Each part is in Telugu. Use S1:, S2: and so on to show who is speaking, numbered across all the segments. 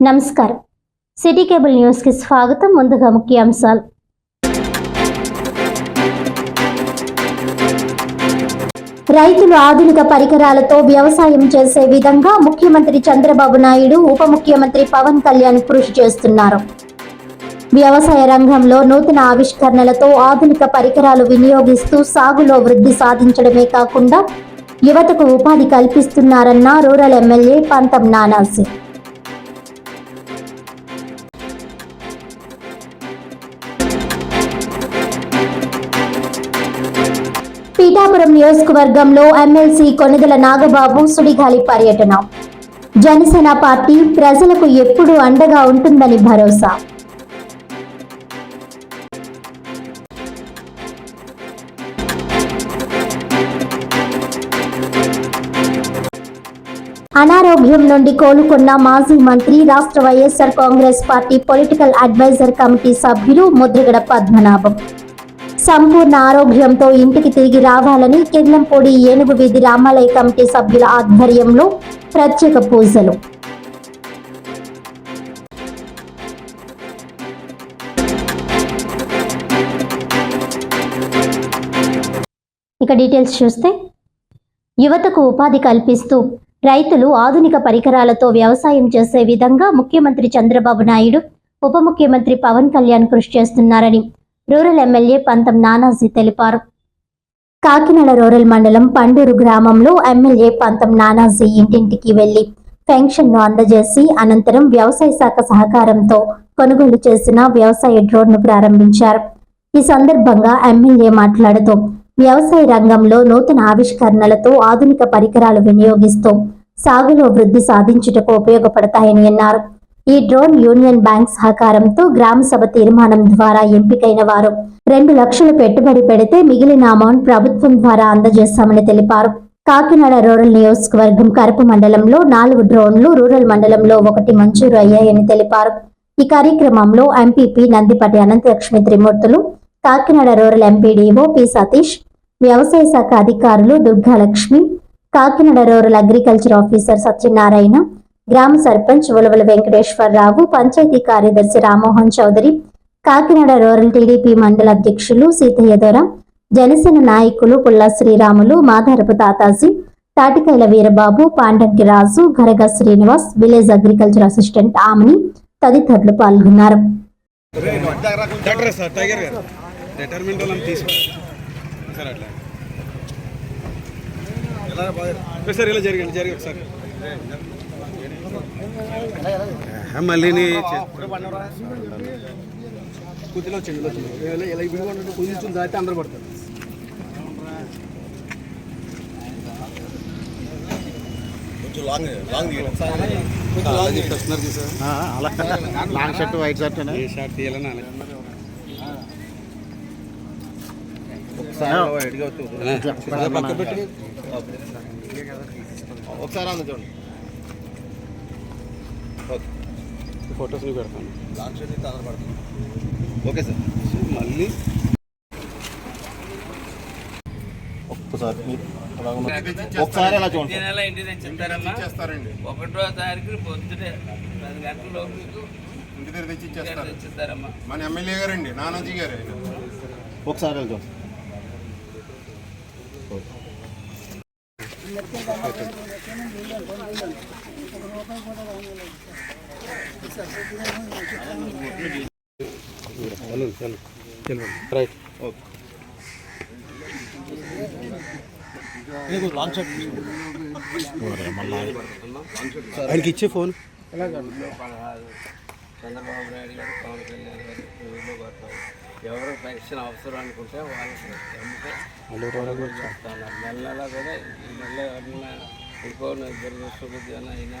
S1: నమస్కారం. సిటీ కేబుల్ న్యూస్కి స్వాగతం. ముందుగా ముఖ్యాంశాలు. రైతులు ఆధునిక పరికరాలతో వ్యవసాయం చేసే విధంగా ముఖ్యమంత్రి చంద్రబాబు నాయుడు ఉప ముఖ్యమంత్రి పవన్ కళ్యాణ్ కృషి చేస్తున్నారు. వ్యవసాయ రంగంలో నూతన ఆవిష్కరణలతో ఆధునిక పరికరాలు వినియోగిస్తూ సాగులో వృద్ధి సాధించడమే కాకుండా యువతకు ఉపాధి కల్పిస్తున్నారన్న రూరల్ ఎమ్మెల్యే పంతం నానాసి నియోజకవర్గంలో ఎమ్మెల్సీ కొనిదెల నాగబాబు సుడిగాలి పర్యటన. జనసేన పార్టీ ప్రజలకు ఎప్పుడూ అండగా ఉంటుందని భరోసా. అనారోగ్యం నుండి కోలుకున్న మాజీ మంత్రి రాష్ట్ర YSR Congress party political advisor committee సభ్యులు ముద్రగడ పద్మనాభం. సంపూర్ణ ఆరోగ్యంతో ఇంటికి తిరిగి రావాలని కిర్లంపూడి ఏనుగు వీధి రామాలయ కమిటీ సభ్యుల ఆధ్వర్యంలో ప్రత్యేక పూజలు. ఇక డీటెయిల్స్ చూస్తే యువతకు ఉపాధి కల్పిస్తూ రైతులు ఆధునిక పరికరాలతో వ్యవసాయం చేసే విధంగా ముఖ్యమంత్రి చంద్రబాబు నాయుడు ఉప ముఖ్యమంత్రి పవన్ కళ్యాణ్ కృషి చేస్తున్నారని రూరల్ ఎమ్మెల్యే పంతం నానాజీ తెలిపారు. కాకినాడ రూరల్ మండలం పండూరు గ్రామంలో ఎమ్మెల్యే పంతం నానాజీ ఇంటింటికి వెళ్ళి పెన్షన్ను అందజేసి అనంతరం వ్యవసాయ శాఖ సహకారంతో కొనుగోలు చేసిన వ్యవసాయ డ్రోన్ను ప్రారంభించారు. ఈ సందర్భంగా ఎమ్మెల్యే మాట్లాడుతూ వ్యవసాయ రంగంలో నూతన ఆవిష్కరణలతో ఆధునిక పరికరాలు వినియోగిస్తూ సాగులో వృద్ధి సాధించుటకు ఉపయోగపడతాయని అన్నారు. ఈ డ్రోన్ యూనియన్ బ్యాంక్ సహకారంతో గ్రామ సభ తీర్మానం ద్వారా ఎంపికైన వారు. రెండు లక్షలు పెట్టుబడి పెడితే మిగిలిన అమౌంట్ ప్రభుత్వం ద్వారా అందజేస్తామని తెలిపారు. కాకినాడ రూరల్ నియోజకవర్గం కరపు మండలంలో నాలుగు డ్రోన్లు రూరల్ మండలంలో ఒకటి మంజూరు అయ్యాయని తెలిపారు. ఈ కార్యక్రమంలో MPP Nandipati Ananthalakshmi Trimurthulu Kakinada rural MPDO P Satish వ్యవసాయ శాఖ అధికారులు Durgalakshmi Kakinada rural agriculture officer Satyanarayana గ్రామ సర్పంచ్ ఉలవల వెంకటేశ్వరరావు పంచాయతీ కార్యదర్శి రామ్మోహన్ చౌదరి కాకినాడ రూరల్ టీడీపీ మండల అధ్యక్షులు సీతయ్య దొర జనసేన నాయకులు Pulla Sriramulu Madharapu Tataji Tatikaila Veerababu Pandanki Raju Garaga Srinivas village agriculture assistant Amani తదితరులు పాల్గొన్నారు.
S2: సార్ ఇలా జరగండి సార్. మళ్ళీ కుదిలో వచ్చింది ఇలా దాటి అందరూ పడతారు.
S3: లాంగ్ షర్ట్ వైట్ షర్ట్
S2: ఏ షార్ట్ తీయాలని. ఒకసారి
S3: ఒకసారి అందు చూడండి
S2: ఫొటోస్ పెడతాను
S3: లాంగ్ షర్ట్ అయితే అందరు పడుతుంది. Okay sir.
S2: మళ్ళీ
S3: ఒక్కసారి ఒకసారి అలా చూడండి.
S4: ఒకటో తారీఖు పొద్దుటే పది గంటల
S5: ఇంటి దగ్గర తెచ్చి ఇచ్చేస్తారు. మన ఎమ్మెల్యే గారండి నానాజీ గారు.
S3: ఒకసారి
S2: చలో రైట్
S3: లాంగ్
S2: ఆయనకి ఇచ్చే ఫోన్.
S4: చంద్రబాబు నాయుడు గారు పవన్ కళ్యాణ్ గారు ఊళ్ళో కొడతారు ఎవరు పెన్షన్ అవసరం అనుకుంటే వాళ్ళకి అమ్మితే చేస్తాను నెల నెల కూడా. ఈ నెల ఎవరన్నా ఇంకో దురదృష్టబుద్ధి అయినా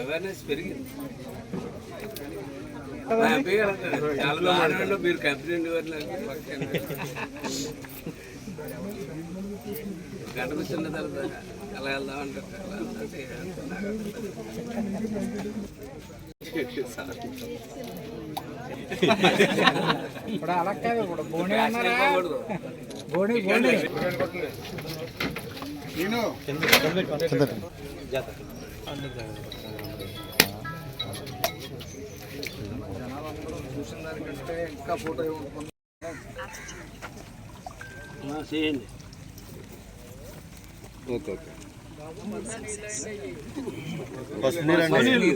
S4: అవేర్నెస్ పెరిగింది. చాలా ఉన్నాడు. మీరు. పక్కన. గంటకు చిన్న తర్వాత అలా వెళ్దాం అంటారు అలా వెళ్తుంటే ఫ్యాషన్ అయిపోకూడదు.
S5: నేను
S4: ఆ, చేయండి.
S2: Okay okay.
S3: ఫస్ట్ మీరండి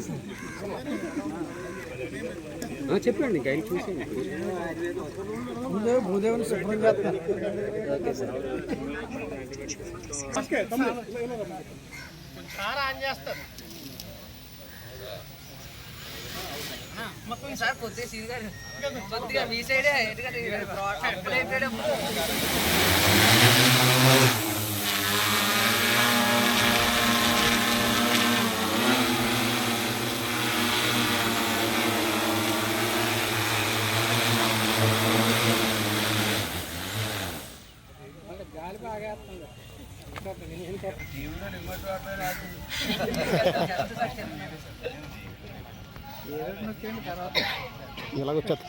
S4: ఆ, చెప్పండి ఇంకా ఆయన చూసేయండి
S6: మొత్తం సార్ కొద్దిగా సీరియస్గా కొద్దిగా మీ సైడే ఎందుకంటే అప్పుడు ఏంటంటే
S3: ఇలాగొచ్చేది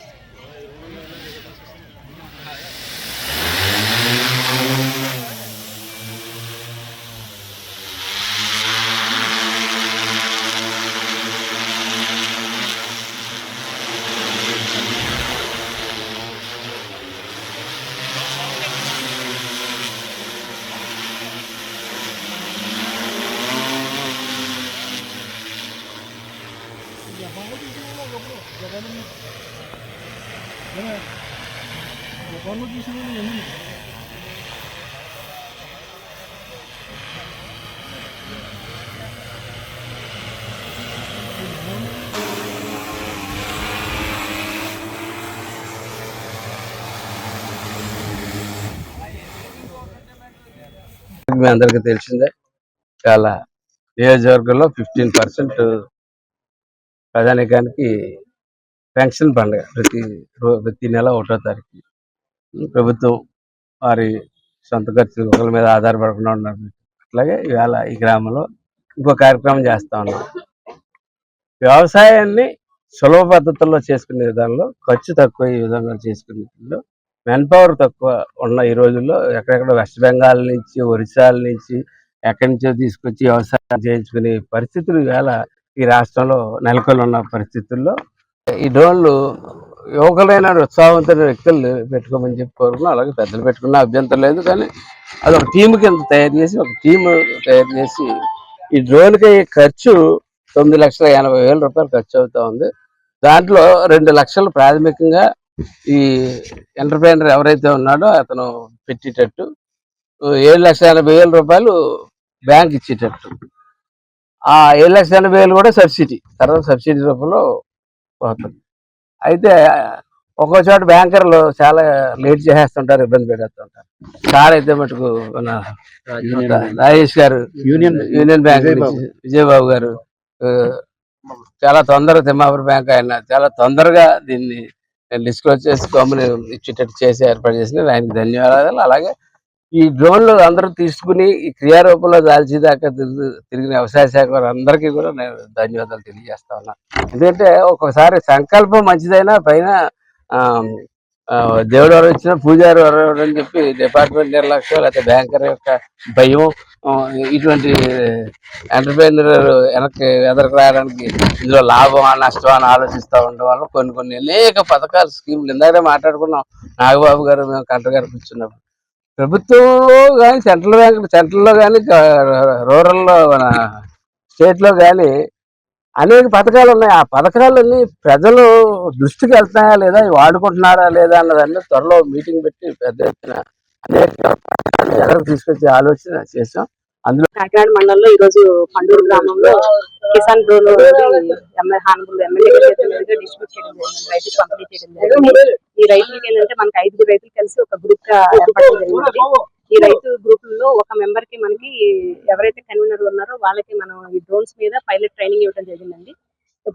S4: మీ అందరికీ తెలిసిందే. చాలా నియోజకవర్గంలో ఫిఫ్టీన్ పర్సెంట్ ప్రజానికానికి పెన్షన్ పండుగ ప్రతి రో- ప్రతి నెల ఒకటో తారీఖు. ప్రభుత్వం వారి సొంత ఖర్చులు ఒకరి మీద ఆధారపడకుండా ఉన్నారు. అట్లాగే ఇవాళ ఈ గ్రామంలో ఇంకో కార్యక్రమం చేస్తా ఉన్నాం. వ్యవసాయాన్ని సులభ పద్ధతుల్లో చేసుకునే విధానంలో ఖర్చు తక్కువ ఈ విధంగా చేసుకునే మెన్ పవర్ తక్కువ ఉన్న ఈ రోజుల్లో ఎక్కడెక్కడ వెస్ట్ బెంగాల్ నుంచి ఒరిస్సాల నుంచి ఎక్కడి నుంచో తీసుకొచ్చి వ్యవసాయం చేయించుకునే పరిస్థితులు ఇవాళ ఈ రాష్ట్రంలో నెలకొని ఉన్న పరిస్థితుల్లో. ఈ డ్రోన్లు యువకులైన ఉత్సాహవంతమైన వ్యక్తులు పెట్టుకోమని చెప్పి కోరుకున్నాం అలాగే పెద్దలు పెట్టుకున్న అభ్యంతరం లేదు. కానీ అది ఒక టీం కింద తయారు చేసి ఒక టీం తయారు చేసి ఈ డ్రోన్కి ఖర్చు తొమ్మిది లక్షల ఎనభై వేల రూపాయలు ఖర్చు అవుతా ఉంది. దాంట్లో రెండు లక్షలు ప్రాథమికంగా ఈ ఎంటర్ప్రైనర్ ఎవరైతే ఉన్నాడో అతను పెట్టేటట్టు ఏడు లక్షల ఎనభై వేల రూపాయలు బ్యాంక్ ఇచ్చేటట్టు. ఆ ఏడు లక్షల ఎనభై వేలు కూడా సబ్సిడీ తర్వాత సబ్సిడీ రూపంలో పోతుంది. అయితే ఒక్కో చోట బ్యాంకర్లు చాలా లేట్ చేసేస్తుంటారు ఇబ్బంది పెడేస్తుంటారు సార్ అయితే మటుకు మన రాజేష్ గారు యూనియన్ యూనియన్ బ్యాంక్ విజయబాబు. గారు చాలా తొందరగా తిమ్మాపురం బ్యాంక్ ఆయన చాలా తొందరగా దీన్ని డిస్క్లోజ్ చేసి గమ్ముని ఇచ్చేటట్టు చేసి ఏర్పాటు చేసిన ఆయనకి ధన్యవాదాలు. అలాగే ఈ డ్రోన్లు అందరూ తీసుకుని ఈ క్రియారూపంలో దాల్చేదాకా తిరిగి తిరిగిన వ్యవసాయ శాఖ వారు అందరికీ కూడా నేను ధన్యవాదాలు తెలియజేస్తా ఉన్నా. ఎందుకంటే ఒక్కొక్కసారి సంకల్పం మంచిదైనా పైన ఆ, దేవుడు ఎవరు వచ్చినా పూజారి ఎవరు అని చెప్పి డిపార్ట్మెంట్ నిర్లక్ష్యం లేకపోతే బ్యాంకర్ యొక్క భయం ఇటువంటి ఎంటర్ప్రైనర్ వెనక్కి ఎదరికి రావడానికి ఇందులో లాభం నష్టం అని ఆలోచిస్తూ ఉండడం వల్ల కొన్ని కొన్ని అనేక పథకాలు స్కీములు. ఇందాకనే మాట్లాడుకున్నాం నాగబాబు గారు మేము కలెక్టర్ గారు కూర్చున్నప్పుడు ప్రభుత్వంలో కానీ సెంట్రల్ బ్యాంక్ సెంట్రల్లో కానీ రూరల్లో మన స్టేట్లో కానీ అనేక పథకాలు ఉన్నాయి. ఆ పథకాలన్నీ ప్రజలు దృష్టికి వెళ్తున్నాయా లేదా? వాడుకుంటున్నారా లేదా అన్నదాన్ని త్వరలో మీటింగ్ పెట్టి పెద్ద ఎత్తున అనేక పథకాలు తీసుకొచ్చే ఆలోచన చేసాం అందులో
S7: కాకినాడ మండలంలో ఈ రోజు పండూరు గ్రామంలో Kisan drone MLA honourable MLA distribute చేయడం జరిగింది. రైతులు పంపిణీ చేయడం జరిగింది. ఈ రైతులకి ఏంటంటే మనకి ఐదుగురు రైతులు కలిసి ఒక గ్రూప్గా ఏర్పడడం జరిగింది. ఈ రైతు గ్రూప్లో ఒక మెంబర్కి మనకి ఎవరైతే కన్వీనర్ ఉన్నారో వాళ్ళకి మనం ఈ డ్రోన్స్ మీద పైలట్ ట్రైనింగ్ ఇవ్వడం జరిగిందండి.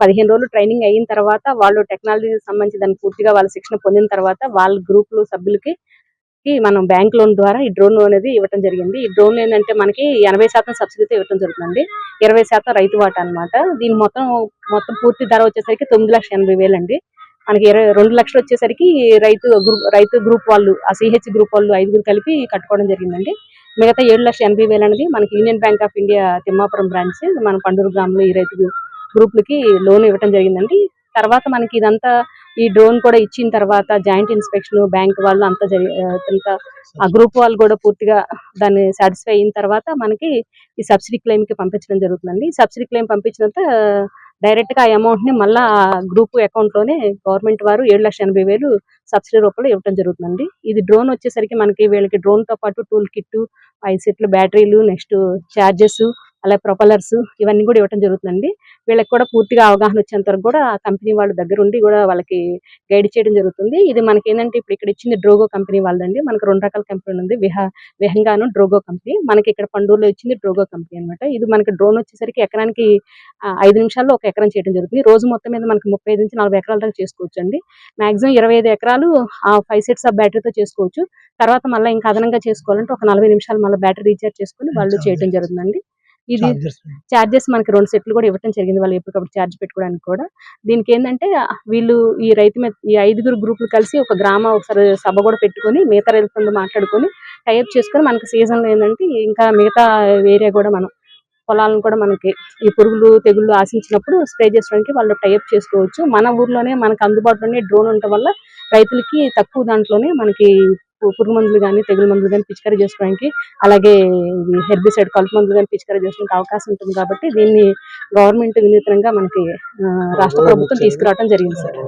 S7: పదిహేను రోజులు ట్రైనింగ్ అయిన తర్వాత వాళ్ళు టెక్నాలజీకి సంబంధించి దాన్ని పూర్తిగా వాళ్ళ శిక్షణ పొందిన తర్వాత వాళ్ళ గ్రూప్లో సభ్యులకి మనం బ్యాంక్ లోన్ ద్వారా ఈ డ్రోన్ అనేది ఇవ్వడం జరిగింది. ఈ డ్రోన్ ఏంటంటే మనకి ఎనభై శాతం సబ్సిడీతో ఇవ్వడం జరుగుతుంది ఇరవై శాతం రైతు వాటా అన్నమాట. దీని మొత్తం మొత్తం పూర్తి ధర వచ్చేసరికి తొమ్మిది లక్షల ఎనభై వేలు అండి మనకి ఇరవై రెండు లక్షలు వచ్చేసరికి రైతు గ్రూప్ రైతు గ్రూప్ వాళ్ళు ఆ సిహెచ్ గ్రూప్ వాళ్ళు ఐదుగురు కలిపి కట్టుకోవడం జరిగిందండి. మిగతా ఏడు లక్షల ఎనభై వేలు అనేది మనకి Union Bank of India Thimmapuram branch మన పండూరు గ్రామంలో ఈ రైతు గ్రూప్లకి లోన్ ఇవ్వడం జరిగిందండి. తర్వాత మనకి ఇదంతా ఈ డ్రోన్ కూడా ఇచ్చిన తర్వాత జాయింట్ ఇన్స్పెక్షన్ బ్యాంక్ వాళ్ళు అంతా జరి ఆ, ఆ గ్రూప్ వాళ్ళు కూడా పూర్తిగా దాన్ని సాటిస్ఫై అయిన తర్వాత మనకి ఈ సబ్సిడీ క్లెయిమ్కి పంపించడం జరుగుతుందండి. సబ్సిడీ క్లెయిమ్ పంపించినంత డైరెక్ట్గా ఆ అమౌంట్ని మళ్ళా గ్రూప్ అకౌంట్లోనే గవర్నమెంట్ వారు ఏడు లక్షల ఎనభై వేలు సబ్సిడీ రూపంలో ఇవ్వడం జరుగుతుందండి. ఇది డ్రోన్ వచ్చేసరికి మనకి వీళ్ళకి డ్రోన్తో పాటు టూల్ కిట్ ఐదు సెట్లు బ్యాటరీలు నెక్స్ట్ చార్జెస్ అలాగే ప్రొపలర్స్ ఇవన్నీ కూడా ఇవ్వడం జరుగుతుందండి. వీళ్ళకి కూడా పూర్తిగా అవగాహన వచ్చేంత వరకు కూడా కంపెనీ వాళ్ళ దగ్గర ఉండి కూడా వాళ్ళకి గైడ్ చేయడం జరుగుతుంది. ఇది మనకి ఏంటంటే ఇప్పుడు ఇక్కడ ఇచ్చింది డ్రోగో కంపెనీ వాళ్ళదండి. మనకి రెండు రకాల కంపెనీ ఉంది. విహ విహంగాను డ్రోగో కంపెనీ. మనకి ఇక్కడ పండూరులో ఇచ్చింది డ్రోగో కంపెనీ అన్నమాట. ఇది మనకి డ్రోన్ వచ్చేసరికి ఎకరానికి ఐదు నిమిషాల్లో ఒక ఎకరం చేయడం జరుగుతుంది. రోజు మొత్తం మీద మనకి ముప్పై ఐదు నుంచి నలభై ఎకరాల దాకా చేసుకోవచ్చు అండి మాక్సిమం ఇరవై ఐదు ఎకరాలు ఆ ఫైవ్ సెట్స్ ఆఫ్ బ్యాటరీతో చేసుకోవచ్చు. తర్వాత మళ్ళీ ఇంకా అదనంగా చేసుకోవాలంటే ఒక నలభై నిమిషాలు మళ్ళీ బ్యాటరీ రీఛార్జ్ చేసుకుని వాళ్ళు చేయడం జరుగుతుందండి. ఇది చార్జెస్ మనకి రెండు సెట్లు కూడా ఇవ్వడం జరిగింది. వాళ్ళు ఎప్పటికప్పుడు ఛార్జ్ పెట్టుకోవడానికి కూడా. దీనికి ఏంటంటే వీళ్ళు ఈ రైతు మీద ఈ ఐదుగురు గ్రూపులు కలిసి ఒక గ్రామ ఒకసారి సభ కూడా పెట్టుకొని మిగతా రైతులతో మాట్లాడుకొని టైప్ చేసుకొని మనకి సీజన్లో ఏంటంటే ఇంకా మిగతా ఏరియా కూడా మనం పొలాలను కూడా మనకి ఈ పురుగులు తెగుళ్ళు ఆశించినప్పుడు స్ప్రే చేసుకోవడానికి వాళ్ళు టైప్ చేసుకోవచ్చు. మన ఊర్లోనే మనకు అందుబాటులోనే డ్రోన్ ఉండటం వల్ల రైతులకి తక్కువ దాంట్లోనే మనకి పురుగు మందులు కానీ తెగులు మందులు కానీ పిచికారీ చేసుకోవడానికి అలాగే హెర్బిసైడ్ కలుపు మందులు కానీ పిచికారీ చేసుకోవడానికి అవకాశం ఉంటుంది కాబట్టి దీన్ని గవర్నమెంట్ వినూత్నంగా మనకి రాష్ట్ర ప్రభుత్వం తీసుకురావడం జరిగింది సార్.